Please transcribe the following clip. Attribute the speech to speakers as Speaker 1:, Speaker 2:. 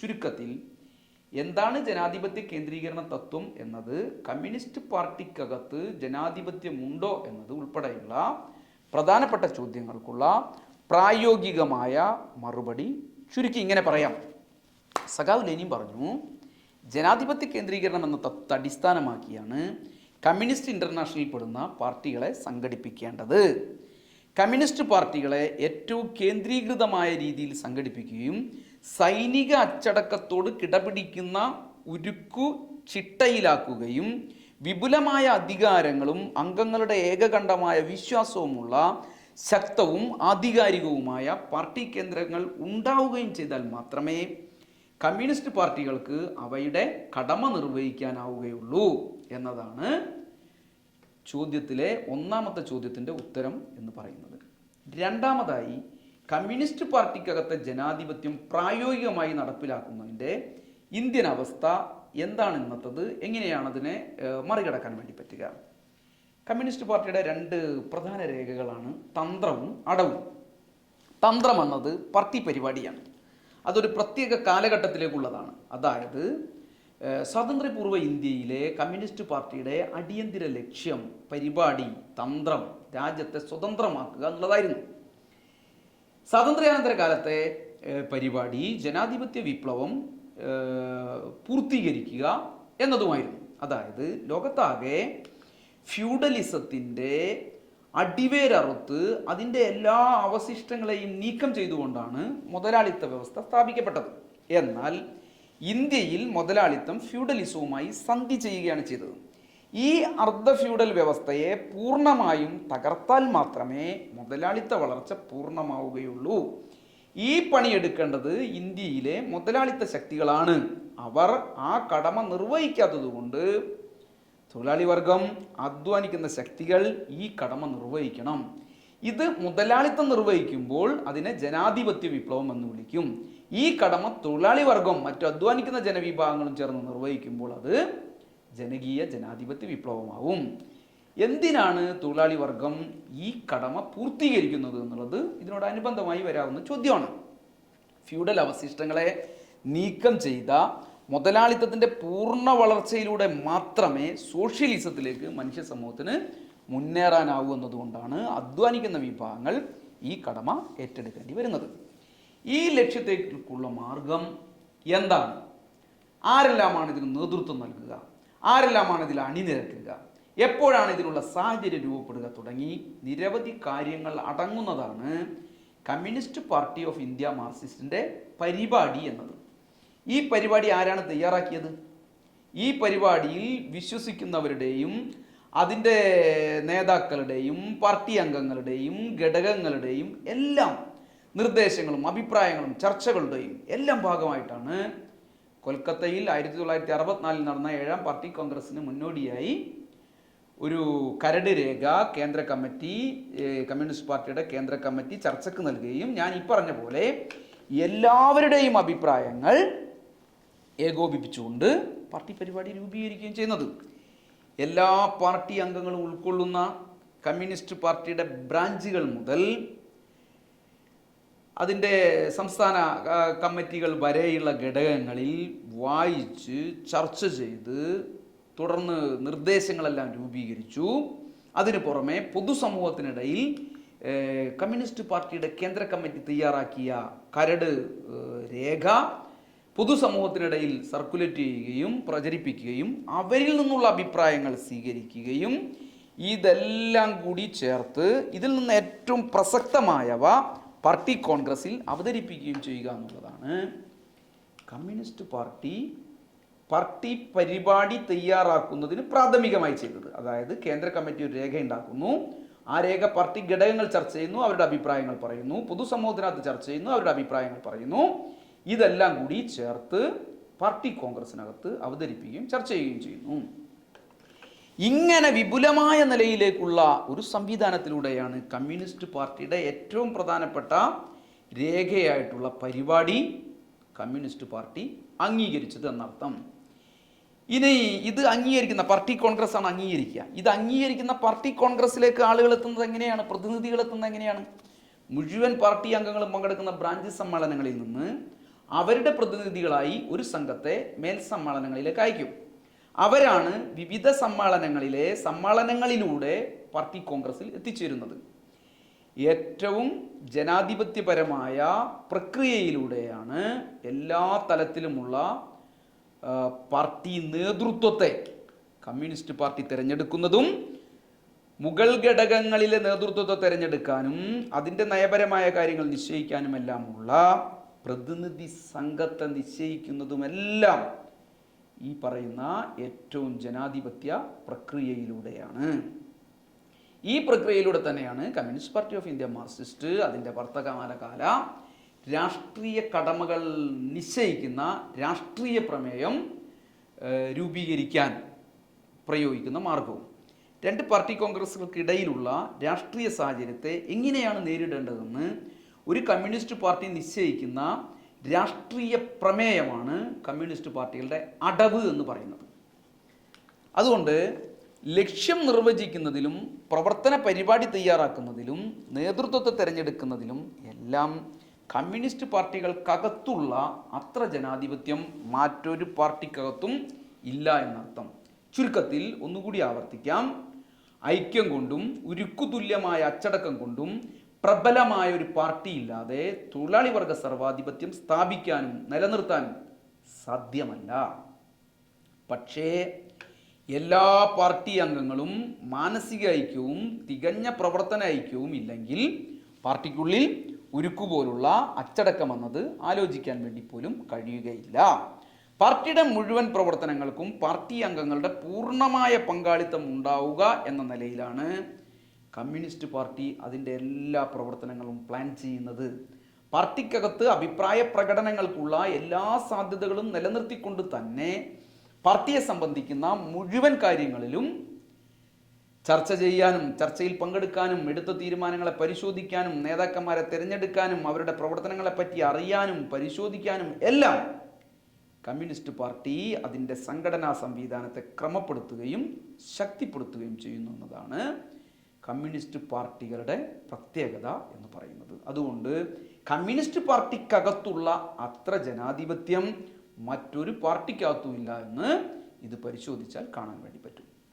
Speaker 1: ചുരുക്കത്തിൽ എന്താണ് ജനാധിപത്യ കേന്ദ്രീകരണ തത്വം എന്നത്? കമ്മ്യൂണിസ്റ്റ് പാർട്ടിക്കകത്ത് ജനാധിപത്യമുണ്ടോ എന്നത് ഉൾപ്പെടെയുള്ള പ്രധാനപ്പെട്ട ചോദ്യങ്ങൾക്കുള്ള പ്രായോഗികമായ മറുപടി ചുരുക്കി ഇങ്ങനെ പറയാം. സഖാവ് ലെനിൻ പറഞ്ഞു ജനാധിപത്യ കേന്ദ്രീകരണം എന്ന തത്വത്തെ അടിസ്ഥാനമാക്കിയാണ് കമ്മ്യൂണിസ്റ്റ് ഇന്റർനാഷണലിൽ പെടുന്ന പാർട്ടികളെ സംഘടിപ്പിക്കേണ്ടത്. കമ്മ്യൂണിസ്റ്റ് പാർട്ടികളെ ഏറ്റവും കേന്ദ്രീകൃതമായ രീതിയിൽ സംഘടിപ്പിക്കുകയും സൈനിക അച്ചടക്കത്തോട് കിടപിടിക്കുന്ന ഉരുക്കു ചിട്ടയിലാക്കുകയും വിപുലമായ അധികാരങ്ങളും അംഗങ്ങളുടെ ഏകകണ്ഠമായ വിശ്വാസവുമുള്ള ശക്തവും ആധികാരികവുമായ പാർട്ടി കേന്ദ്രങ്ങൾ ഉണ്ടാവുകയും ചെയ്താൽ മാത്രമേ കമ്മ്യൂണിസ്റ്റ് പാർട്ടികൾക്ക് അവയുടെ കടമ നിർവഹിക്കാനാവുകയുള്ളൂ എന്നതാണ് ചോദ്യത്തിലെ ഒന്നാമത്തെ ചോദ്യത്തിന്റെ ഉത്തരം എന്ന് പറയുന്നത്. രണ്ടാമതായി കമ്മ്യൂണിസ്റ്റ് പാർട്ടിക്കകത്തെ ജനാധിപത്യം പ്രായോഗികമായി നടപ്പിലാക്കുന്നതിന്റെ ഇന്ത്യൻ അവസ്ഥ എന്താണ് ഇന്നത്തത് എങ്ങനെയാണ് അതിനെ മറികടക്കാൻ വേണ്ടി പറ്റുക. കമ്മ്യൂണിസ്റ്റ് പാർട്ടിയുടെ രണ്ട് പ്രധാന രേഖകളാണ് തന്ത്രവും അടവും. തന്ത്രം എന്നത് പാർട്ടി പരിപാടിയാണ്. അതൊരു പ്രത്യേക കാലഘട്ടത്തിലേക്കുള്ളതാണ്. അതായത് സ്വാതന്ത്ര്യപൂർവ ഇന്ത്യയിലെ കമ്മ്യൂണിസ്റ്റ് പാർട്ടിയുടെ അടിയന്തര ലക്ഷ്യം പരിപാടി തന്ത്രം രാജ്യത്തെ സ്വതന്ത്രമാക്കുക എന്നുള്ളതായിരുന്നു. സ്വാതന്ത്ര്യാനന്തര കാലത്തെ പരിപാടി ജനാധിപത്യ വിപ്ലവം പൂർത്തീകരിക്കുക എന്നതുമായിരുന്നു. അതായത് ലോകത്താകെ ഫ്യൂഡലിസത്തിന്റെ അടിവേരറുത്ത് അതിന്റെ എല്ലാ അവശിഷ്ടങ്ങളെയും നീക്കം ചെയ്തുകൊണ്ടാണ് മുതലാളിത്ത വ്യവസ്ഥ സ്ഥാപിക്കപ്പെട്ടത്. എന്നാൽ ഇന്ത്യയിൽ മുതലാളിത്തം ഫ്യൂഡലിസവുമായി സന്ധി ചെയ്യുകയാണ് ചെയ്തത്. ഈ അർദ്ധ ഫ്യൂഡൽ വ്യവസ്ഥയെ പൂർണമായും തകർത്താൽ മാത്രമേ മുതലാളിത്ത വളർച്ച പൂർണമാവുകയുള്ളൂ. ഈ പണിയെടുക്കേണ്ടത് ഇന്ത്യയിലെ മുതലാളിത്ത ശക്തികളാണ്. അവർ ആ കടമ നിർവഹിക്കാത്തതുകൊണ്ട് തൊഴിലാളി വർഗം അധ്വാനിക്കുന്ന ശക്തികൾ ഈ കടമ നിർവഹിക്കണം. ഇത് മുതലാളിത്തം നിർവഹിക്കുമ്പോൾ അതിനെ ജനാധിപത്യ വിപ്ലവം എന്ന് വിളിക്കും. ഈ കടമ തൊഴിലാളി വർഗം മറ്റു അധ്വാനിക്കുന്ന ജനവിഭാഗങ്ങളും ചേർന്ന് നിർവഹിക്കുമ്പോൾ അത് ജനകീയ ജനാധിപത്യ വിപ്ലവമാവും. എന്തിനാണ് തൊഴിലാളി വർഗം ഈ കടമ പൂർത്തീകരിക്കുന്നത് എന്നുള്ളത് ഇതിനോടനുബന്ധമായി വരാവുന്ന ചോദ്യമാണ്. ഫ്യൂഡൽ അവശിഷ്ടങ്ങളെ നീക്കം ചെയ്ത മുതലാളിത്തത്തിന്റെ പൂർണ വളർച്ചയിലൂടെ മാത്രമേ സോഷ്യലിസത്തിലേക്ക് മനുഷ്യ സമൂഹത്തിന് മുന്നേറാനാവൂ എന്നതുകൊണ്ടാണ് അധ്വാനിക്കുന്ന വിഭാഗങ്ങൾ ഈ കടമ ഏറ്റെടുക്കേണ്ടി വരുന്നത്. ഈ ലക്ഷ്യത്തേക്കുള്ള മാർഗം എന്താണ്? ആരെല്ലാമാണ് ഇതിന് നേതൃത്വം നൽകുക? ആരെല്ലാമാണ് ഇതിൽ അണിനിരക്കുക എപ്പോഴാണ് ഇതിനുള്ള സാഹചര്യം രൂപപ്പെടുക തുടങ്ങി നിരവധി കാര്യങ്ങൾ അടങ്ങുന്നതാണ് കമ്മ്യൂണിസ്റ്റ് പാർട്ടി ഓഫ് ഇന്ത്യ മാർക്സിസ്റ്റിന്റെ പരിപാടി എന്നത്. ഈ പരിപാടി ആരാണ് തയ്യാറാക്കിയത്? ഈ പരിപാടിയിൽ വിശ്വസിക്കുന്നവരുടെയും അതിന്റെ നേതാക്കളുടെയും പാർട്ടി അംഗങ്ങളുടെയും ഘടകങ്ങളുടെയും എല്ലാം നിർദ്ദേശങ്ങളും അഭിപ്രായങ്ങളും ചർച്ചകളുടെയും എല്ലാം ഭാഗമായിട്ടാണ് കൊൽക്കത്തയിൽ ആയിരത്തി തൊള്ളായിരത്തി അറുപത്തിനാലിൽ നടന്ന ഏഴാം പാർട്ടി കോൺഗ്രസിന് മുന്നോടിയായി ഒരു കരട് രേഖ കേന്ദ്ര കമ്മിറ്റി കമ്മ്യൂണിസ്റ്റ് പാർട്ടിയുടെ കേന്ദ്ര കമ്മിറ്റി ചർച്ചയ്ക്ക് നൽകുകയും ഞാൻ ഈ പറഞ്ഞ പോലെ എല്ലാവരുടെയും അഭിപ്രായങ്ങൾ ഏകോപിപ്പിച്ചുകൊണ്ട് പാർട്ടി പരിപാടി രൂപീകരിക്കുകയും ചെയ്യുന്നത്. എല്ലാ പാർട്ടി അംഗങ്ങളും ഉൾക്കൊള്ളുന്ന കമ്മ്യൂണിസ്റ്റ് പാർട്ടിയുടെ ബ്രാഞ്ചുകൾ മുതൽ അതിന്റെ സംസ്ഥാന കമ്മിറ്റികൾ വരെയുള്ള ഘടകങ്ങളിൽ വായിച്ച് ചർച്ച ചെയ്ത് തുടർന്ന് നിർദ്ദേശങ്ങളെല്ലാം രൂപീകരിച്ചു. അതിനു പുറമെ പൊതുസമൂഹത്തിനിടയിൽ കമ്മ്യൂണിസ്റ്റ് പാർട്ടിയുടെ കേന്ദ്ര കമ്മിറ്റി തയ്യാറാക്കിയ കരട് രേഖ പൊതുസമൂഹത്തിനിടയിൽ സർക്കുലേറ്റ് ചെയ്യുകയും പ്രചരിപ്പിക്കുകയും അവരിൽ നിന്നുള്ള അഭിപ്രായങ്ങൾ സ്വീകരിക്കുകയും ഇതെല്ലാം കൂടി ചേർത്ത് ഇതിൽ നിന്ന് ഏറ്റവും പ്രസക്തമായവ പാർട്ടി കോൺഗ്രസിൽ അവതരിപ്പിക്കുകയും ചെയ്യുക എന്നുള്ളതാണ്. കമ്മ്യൂണിസ്റ്റ് പാർട്ടി പാർട്ടി പരിപാടി തയ്യാറാക്കുന്നതിന് പ്രാഥമികമായി ചെയ്തത്. അതായത് കേന്ദ്ര കമ്മിറ്റി ഒരു രേഖ ഉണ്ടാക്കുന്നു. ആ രേഖ പാർട്ടി ഘടകങ്ങൾ ചർച്ച ചെയ്യുന്നു അവരുടെ അഭിപ്രായങ്ങൾ പറയുന്നു പൊതുസമൂഹത്തിനകത്ത് ചർച്ച ചെയ്യുന്നു അവരുടെ അഭിപ്രായങ്ങൾ പറയുന്നു. ഇതെല്ലാം കൂടി ചേർത്ത് പാർട്ടി കോൺഗ്രസിനകത്ത് അവതരിപ്പിക്കുകയും ചർച്ച ചെയ്യുകയും ചെയ്യുന്നു. ഇങ്ങനെ വിപുലമായ നിലയിലേക്കുള്ള ഒരു സംവിധാനത്തിലൂടെയാണ് കമ്മ്യൂണിസ്റ്റ് പാർട്ടിയുടെ ഏറ്റവും പ്രധാനപ്പെട്ട രേഖയായിട്ടുള്ള പരിപാടി കമ്മ്യൂണിസ്റ്റ് പാർട്ടി അംഗീകരിച്ചത് എന്നർത്ഥം. ഇനി ഇത് അംഗീകരിക്കുന്ന പാർട്ടി കോൺഗ്രസ് ആണ് അംഗീകരിക്കുക. ഇത് അംഗീകരിക്കുന്ന പാർട്ടി കോൺഗ്രസ്സിലേക്ക് ആളുകൾ എത്തുന്നത് എങ്ങനെയാണ്? പ്രതിനിധികൾ എത്തുന്നത് എങ്ങനെയാണ്? മുഴുവൻ പാർട്ടി അംഗങ്ങളും പങ്കെടുക്കുന്ന ബ്രാഞ്ച് സമ്മേളനങ്ങളിൽ നിന്ന് അവരുടെ പ്രതിനിധികളായി ഒരു സംഘത്തെ മേൽ സമ്മേളനങ്ങളിലേക്ക് അയക്കും. അവരാണ് വിവിധ സമ്മേളനങ്ങളിലെ സമ്മേളനങ്ങളിലൂടെ പാർട്ടി കോൺഗ്രസിൽ എത്തിച്ചേരുന്നത്. ഏറ്റവും ജനാധിപത്യപരമായ പ്രക്രിയയിലൂടെയാണ് എല്ലാ തലത്തിലുമുള്ള പാർട്ടി നേതൃത്വത്തെ കമ്മ്യൂണിസ്റ്റ് പാർട്ടി തിരഞ്ഞെടുക്കുന്നതും മുഗൾ ഘടകങ്ങളിലെ നേതൃത്വത്തെ തിരഞ്ഞെടുക്കാനും അതിന്റെ നയപരമായ കാര്യങ്ങൾ നിശ്ചയിക്കാനുമെല്ലാമുള്ള പ്രതിനിധി സംഘത്തെ നിശ്ചയിക്കുന്നതുമെല്ലാം ഈ പറയുന്ന ഏറ്റവും ജനാധിപത്യ പ്രക്രിയയിലൂടെയാണ്. ഈ പ്രക്രിയയിലൂടെ തന്നെയാണ് Communist Party of India Marxist അതിന്റെ വർത്തമാനകാല രാഷ്ട്രീയ കടമകൾ നിശ്ചയിക്കുന്ന രാഷ്ട്രീയ പ്രമേയം രൂപീകരിക്കാൻ പ്രയോഗിക്കുന്ന മാർഗവും. രണ്ട് പാർട്ടി കോൺഗ്രസുകൾക്കിടയിലുള്ള രാഷ്ട്രീയ സാഹചര്യത്തെ എങ്ങനെയാണ് നേരിടേണ്ടതെന്ന് ഒരു കമ്മ്യൂണിസ്റ്റ് പാർട്ടി നിശ്ചയിക്കുന്ന രാഷ്ട്രീയ പ്രമേയമാണ് കമ്മ്യൂണിസ്റ്റ് പാർട്ടികളുടെ അടവ് എന്ന് പറയുന്നത്. അതുകൊണ്ട് ലക്ഷ്യം നിർവചിക്കുന്നതിലും പ്രവർത്തന പരിപാടി തയ്യാറാക്കുന്നതിലും നേതൃത്വത്തെ തിരഞ്ഞെടുക്കുന്നതിലും എല്ലാം കമ്മ്യൂണിസ്റ്റ് പാർട്ടികൾക്കകത്തുള്ള അത്ര ജനാധിപത്യം മറ്റൊരു പാർട്ടിക്കകത്തും ഇല്ല എന്നർത്ഥം. ചുരുക്കത്തിൽ ഒന്നുകൂടി ആവർത്തിക്കാം. ഐക്യം കൊണ്ടും ഉരുക്കുതുല്യമായ അച്ചടക്കം കൊണ്ടും പ്രബലമായ ഒരു പാർട്ടി ഇല്ലാതെ തൊഴിലാളി വർഗ സർവാധിപത്യം സ്ഥാപിക്കാനും നിലനിർത്താനും സാധ്യമല്ല. പക്ഷേ എല്ലാ പാർട്ടി അംഗങ്ങളും മാനസിക ഐക്യവും തികഞ്ഞ പ്രവർത്തന ഐക്യവും ഇല്ലെങ്കിൽ പാർട്ടിക്കുള്ളിൽ ഉരുക്കുപോലുള്ള അച്ചടക്കം എന്നത് ആലോചിക്കാൻ വേണ്ടി പോലും കഴിയുകയില്ല. പാർട്ടിയുടെ മുഴുവൻ പ്രവർത്തനങ്ങൾക്കും പാർട്ടി അംഗങ്ങളുടെ പൂർണമായ പങ്കാളിത്തം ഉണ്ടാവുക എന്ന നിലയിലാണ് കമ്മ്യൂണിസ്റ്റ് പാർട്ടി അതിന്റെ എല്ലാ പ്രവർത്തനങ്ങളും പ്ലാൻ ചെയ്യുന്നത് പാർട്ടിക്കകത്ത് അഭിപ്രായ പ്രകടനങ്ങൾക്കുള്ള എല്ലാ സാധ്യതകളും നിലനിർത്തിക്കൊണ്ട് തന്നെ പാർട്ടിയെ സംബന്ധിക്കുന്ന മുഴുവൻ കാര്യങ്ങളിലും ചർച്ച ചെയ്യാനും ചർച്ചയിൽ പങ്കെടുക്കാനും എടുത്ത തീരുമാനങ്ങളെ പരിശോധിക്കാനും നേതാക്കന്മാരെ തിരഞ്ഞെടുക്കാനും അവരുടെ പ്രവർത്തനങ്ങളെ പറ്റി അറിയാനും പരിശോധിക്കാനും എല്ലാം കമ്മ്യൂണിസ്റ്റ് പാർട്ടി അതിന്റെ സംഘടനാ സംവിധാനത്തെ ക്രമപ്പെടുത്തുകയും ശക്തിപ്പെടുത്തുകയും ചെയ്യുന്നു എന്നതാണ് കമ്മ്യൂണിസ്റ്റ് പാർട്ടികളുടെ പ്രത്യേകത എന്ന് പറയുന്നത്. അതുകൊണ്ട് കമ്മ്യൂണിസ്റ്റ് പാർട്ടിക്കകത്തുള്ള അത്ര ജനാധിപത്യം മറ്റൊരു പാർട്ടിക്കകത്തുമില്ല എന്ന് ഇത് പരിശോധിച്ചാൽ കാണാൻ വേണ്ടി പറ്റും.